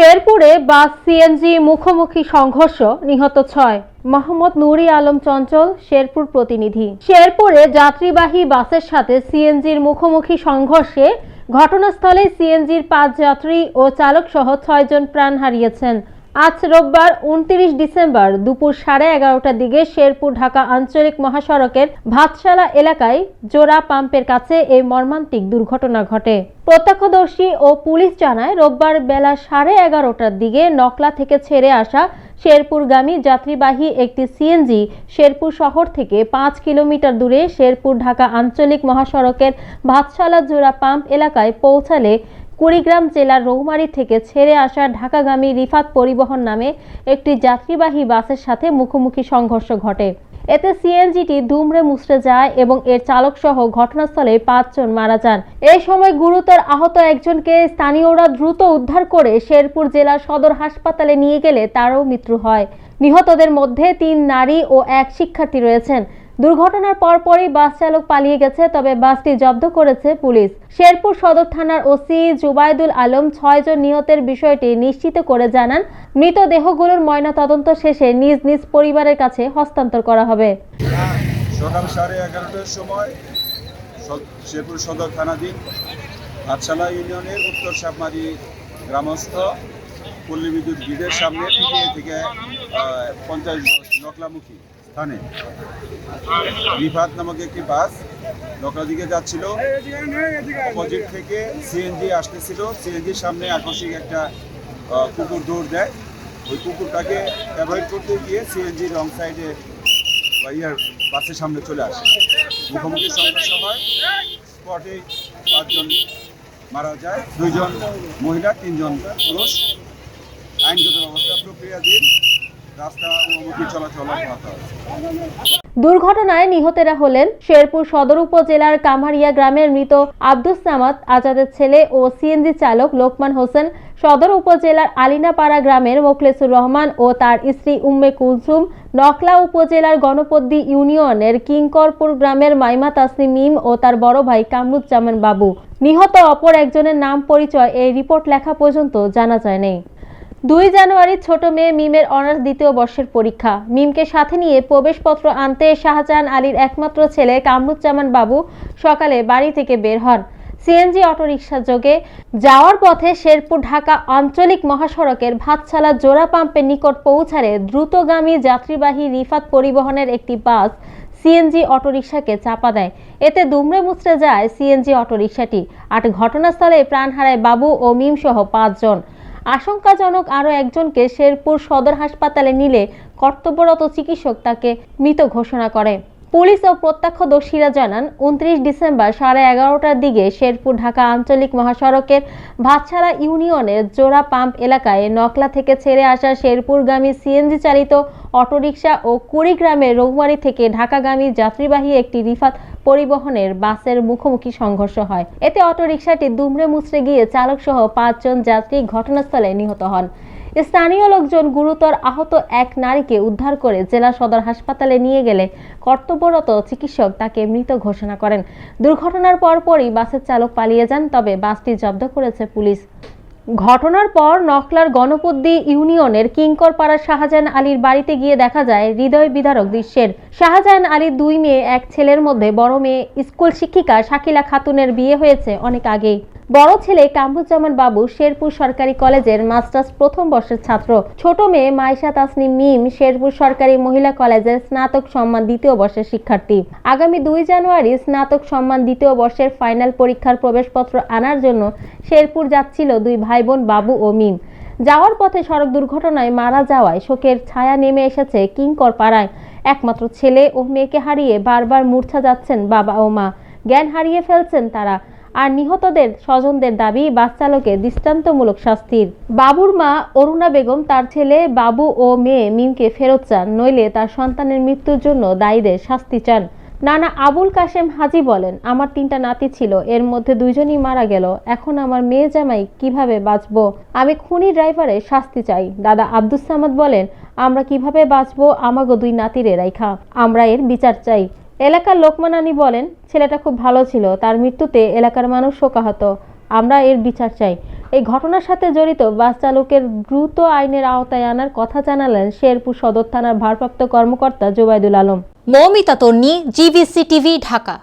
শেরপুরে বাস সিএনজি মুখোমুখি সংঘর্ষ, নিহত ছয়। মোহাম্মদ নুরি আলম চঞ্চল, শেরপুর প্রতিনিধি। শেরপুরে যাত্রীবাহী বাসের সাথে সিএনজির মুখোমুখি সংঘর্ষে ঘটনাস্থলে সিএনজির পাঁচ যাত্রী ও চালক সহ ছয়জন প্রাণ হারিয়েছেন। আজ রোববার উনত্রিশ ডিসেম্বর দুপুর সাড়ে এগারোটার দিকে শেরপুর ঢাকা আঞ্চলিক মহাসড়কের ভাতশালা এলাকায় জোড়া পাম্পের কাছে এই মর্মান্তিক দুর্ঘটনা ঘটে। প্রত্যক্ষদর্শী ও পুলিশ জানায়, রোববার বেলা সাড়ে এগারোটার দিকে নকলা থেকে ছেড়ে আসা শেরপুরগামী যাত্রীবাহী একটি সিএনজি শেরপুর শহর থেকে পাঁচ কিলোমিটার দূরে শেরপুর ঢাকা আঞ্চলিক মহাসড়কের ভাতশালা জোড়া পাম্প এলাকায় পৌঁছালে কুড়িগ্রাম জেলার রৌমারী থেকে ছেড়ে আসা ঢাকাগামী রিফাত পরিবহন নামে একটি যাত্রীবাহী বাসের সাথে মুখোমুখি সংঘর্ষ ঘটে। এতে সিএনজিটি দুমড়ে মুচড়ে যায় এবং এর চালক সহ ঘটনাস্থলে পাঁচজন মারা যান। এই সময় গুরুতর আহত একজনকে স্থানীয়রা দ্রুত উদ্ধার করে শেরপুর জেলার সদর হাসপাতালে নিয়ে গেলে তারও মৃত্যু হয়। নিহতদের মধ্যে তিন নারী ও এক শিক্ষার্থী রয়েছেন। দুর্ঘটনার পরপরই বাস চালক পালিয়ে গেছে, তবে বাসটি জব্দ করেছে পুলিশ। শেরপুর সদর থানার ওসি জুবাইদুল আলম ছয়জন নিহতের বিষয়টি নিশ্চিত করে জানান, মৃতদেহগুলোর ময়নাতদন্ত শেষে নিজ নিজ পরিবারের কাছে হস্তান্তর করা হবে। সকাল সাড়ে এগারোটার সময় শেরপুর সদর থানাধীন ইউনিয়নের উত্তর গ্রামস্থ পল্লী বিদ্যুৎ সামনে থেকে পঞ্চাশ নকলামুখী। স্থানে। রিফাত নামক একটি বাস নকরা দিকে যাচ্ছিল। অপোজিট থেকে সিএনজি আসতেছিল। সিএনজির সামনে আকস্মিক একটা কুকুর দৌড় দেয়। ওই কুকুরটাকে অ্যাভয়েড করতে গিয়ে সিএনজি রং সাইডে ইয়ার বাসের সামনে চলে আসে। মুখোমুখি সংঘর্ষ হয়। স্পটে পাঁচজন মারা যায়। দুইজন মহিলা, তিনজন পুরুষ। আইনগত ব্যবস্থা প্রক্রিয়াধীন। দুর্ঘটনায় নিহতেরা হলেন শেরপুর সদর উপজেলার কামারিয়া গ্রামের মৃত আব্দুস সামাদ, আজাদের ছেলে ও সিএনজি চালক লোকমান হোসেন, সদর উপজেলার আলিনাপাড়া গ্রামের মোখলেসুর রহমান ও তার স্ত্রী উম্মে কুলসুম, নকলা উপজেলার গণপদ্দি ইউনিয়নের কিংকরপুর গ্রামের মাইমা তাসনিম মিম ও তার বড় ভাই কামরুজ্জামান বাবু। নিহত অপর একজনের নাম পরিচয় এই রিপোর্ট লেখা পর্যন্ত জানা যায়নি দুই জানুয়ারি ছোট মেয়ে মিমের অনার্স দ্বিতীয় বর্ষের পরীক্ষা। মিমকে সাথে নিয়ে প্রবেশপত্র আনতে শাহজাহান আলীর একমাত্র ছেলে কামরুজ্জামান বাবু সকালে বাড়ি থেকে বের হন। সিএনজি অটোরিকশা যোগে যাওয়ার পথে শেরপুর ঢাকা আঞ্চলিক মহাসড়কের ভাতছালা জোড়া পাম্পের নিকট পৌঁছালে দ্রুতগামী যাত্রীবাহী রিফাত পরিবহনের একটি বাস সিএনজি অটোরিকশাকে চাপা দেয়। এতে দুমড়ে মুচড়ে যায় সিএনজি অটোরিকশাটি। আর ঘটনাস্থলে প্রাণ হারায় বাবু ও মিম সহ পাঁচজন। আশঙ্কাজনক আরও একজনকে শেরপুর সদর হাসপাতালে নিলে কর্তব্যরত চিকিৎসক তাকে মৃত ঘোষণা করে। পুলিশ ও প্রত্যক্ষদর্শীরা জানান, উনত্রিশ ডিসেম্বর সাড়ে এগারোটার দিকে শেরপুর ঢাকা আঞ্চলিক মহাসড়কের ভাতছাড়া ইউনিয়নের জোড়া পাম্প এলাকায় নকলা থেকে ছেড়ে আসা শেরপুরগামী সিএনজি চালিত অটোরিকশা ও কুড়িগ্রামের রৌমারী থেকে ঢাকাগামী যাত্রীবাহী একটি রিফাত পরিবহনের বাসের মুখোমুখি সংঘর্ষ হয়। এতে অটোরিকশাটি দুমড়ে মুচড়ে গিয়ে চালক সহ পাঁচজন যাত্রী ঘটনাস্থলে নিহত হন। স্থানীয় লোকজন গুরুতর আহত এক নারীকে উদ্ধার করে জেলা সদর হাসপাতালে নিয়ে গেলে কর্তব্যরত চিকিৎসক তাকে মৃত ঘোষণা করেন। দুর্ঘটনার পরপরই বাসের চালক পালিয়ে যান, তবে বাসটি জব্দ করেছে পুলিশ। ঘটনার পর নকলার গণপদ্দি ইউনিয়নের কিঙ্করপাড়া শাহজাহান আলীর বাড়িতে গিয়ে দেখা যায় হৃদয় বিধারক দৃশ্যের। শাহজাহান আলীর দুই মেয়ে, এক ছেলের মধ্যে বড় মেয়ে, স্কুল শিক্ষিকা শাকিলা খাতুনের বিয়ে হয়েছে অনেক আগেই। বড় ছেলে কামরুজ্জামান বাবু শেরপুর সরকারি কলেজের মাস্টার্স প্রথম বর্ষের ছাত্র। ছোট মেয়ে মাইশা তাসনিম মিম শেরপুর সরকারি মহিলা কলেজের স্নাতক সম্মান দ্বিতীয় বর্ষের শিক্ষার্থী। আগামী দুই জানুয়ারি স্নাতক সম্মান দ্বিতীয় বর্ষের ফাইনাল পরীক্ষার প্রবেশপত্র আনার জন্য শেরপুর যাচ্ছিল দুই ভাই বোন বাবু ও মিম। যাওয়ার পথে সড়ক দুর্ঘটনায় মারা যাওয়ায় শোকের ছায়া নেমে এসেছে কিংকর পাড়ায়। একমাত্র ছেলে ও মেয়েকে হারিয়ে বারবার মূর্ছা যাচ্ছেন বাবা ও মা। জ্ঞান হারিয়ে ফেলছেন তারা। আর নিহতদের স্বজনদের দাবি, বাস চালকের দৃষ্টান্তমূলক শাস্তির। বাবুর মা অরুণা বেগম, তার ছেলে বাবু ও মেয়ে মিমকে ফেরত চান, নইলে তার সন্তানের মৃত্যুর জন্য দায়ীদের শাস্তি চান। নানা আবুল কাশেম হাজি বলেন, আমার তিনটা নাতি ছিল, এর মধ্যে দুইজনই মারা গেল, এখন আমার মেয়ে জামাই কীভাবে বাঁচবো? আমি খুনি ড্রাইভারের শাস্তি চাই। দাদা আব্দুস সামাদ বলেন, আমরা কীভাবে বাঁচবো? আমাগো দুই নাতিরে রাইখা। আমরা এর বিচার চাই। এলাকার লোকমানানি বলেন, ছেলেটা খুব ভালো ছিল, তার মৃত্যুতে এলাকার মানুষ শোকাহত, আমরা এর বিচার চাই। এই ঘটনার সাথে জড়িত বাস চালকের দ্রুত আইনের আওতায় আনার কথা জানালেন শেরপুর সদর থানার ভারপ্রাপ্ত কর্মকর্তা Jobaidul Alam. Moumita Tonni, GBC TV, Dhaka.